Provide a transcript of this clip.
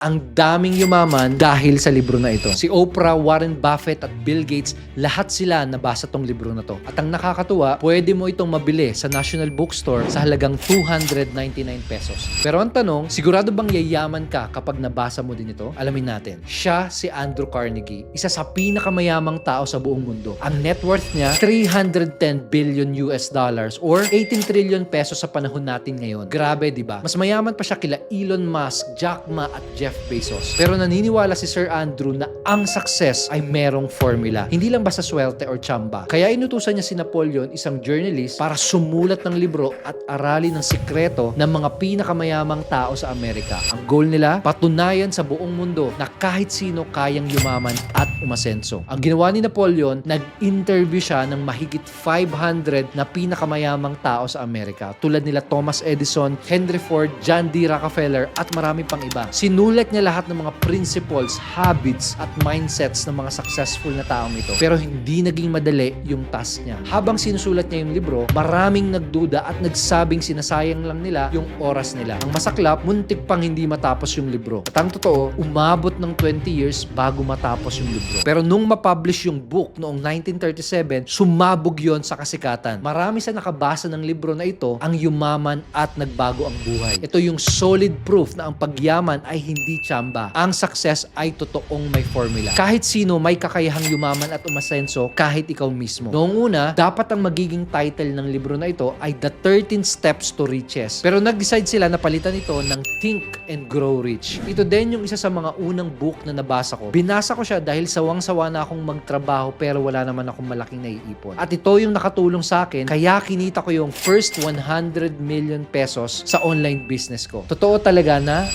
ang daming yumaman dahil sa libro na ito. Si Oprah, Warren Buffett at Bill Gates, lahat sila nabasa tong libro na to. At ang nakakatuwa, pwede mo itong mabili sa National Bookstore sa halagang 299 pesos. Pero ang tanong, sigurado bang yayaman ka kapag nabasa mo din ito? Alamin natin. Siya si Andrew Carnegie, isa sa pinakamayamang tao sa buong mundo. Ang net worth niya, 310 billion US dollars or 18 trillion pesos sa panahon natin ngayon. Grabe, di ba? Mas mayaman pa siya kila Elon Musk, Jack Ma at Jeff Bezos. Pero naniniwala si Sir Andrew na ang success ay merong formula. Hindi lang basta swerte or tsamba. Kaya inutusan niya si Napoleon, isang journalist, para sumulat ng libro at aralin ng sikreto ng mga pinakamayamang tao sa Amerika. Ang goal nila, patunayan sa buong mundo na kahit sino kayang yumaman at umasenso. Ang ginawa ni Napoleon, nag-interview siya ng mahigit 500 na pinakamayamang tao sa Amerika. Tulad nila Thomas Edison, Henry Ford, John D. Rockefeller at marami pang iba. Sinulat niya lahat ng mga principles, habits at mindsets ng mga successful na taong ito. Pero hindi naging madali yung task niya. Habang sinusulat niya yung libro, maraming nagduda at nagsabing sinasayang lang nila yung oras nila. Ang masaklap, muntik pang hindi matapos yung libro. At ang totoo, umabot ng 20 years bago matapos yung libro. Pero nung mapublish yung book noong 1937, sumabog yon sa kasikatan. Marami sa nakabasa ng libro na ito ang yumaman at nagbago ang buhay. Ito yung solid proof na ang pagyaman ay hindi tsamba. Ang success ay totoong may formula. Kahit sino may kakayahang yumaman at umasenso kahit ikaw mismo. Noong una, dapat ang magiging title ng libro na ito ay The 13 Steps to Riches. Pero nag-decide sila na palitan ito ng Think and Grow Rich. Ito din yung isa sa mga unang book na nabasa ko. Binasa ko siya dahil sawang-sawa na akong magtrabaho pero wala naman akong malaking naiipon. At ito yung nakatulong sa akin kaya kinita ko yung first 100 million pesos sa online business ko. Totoo talaga na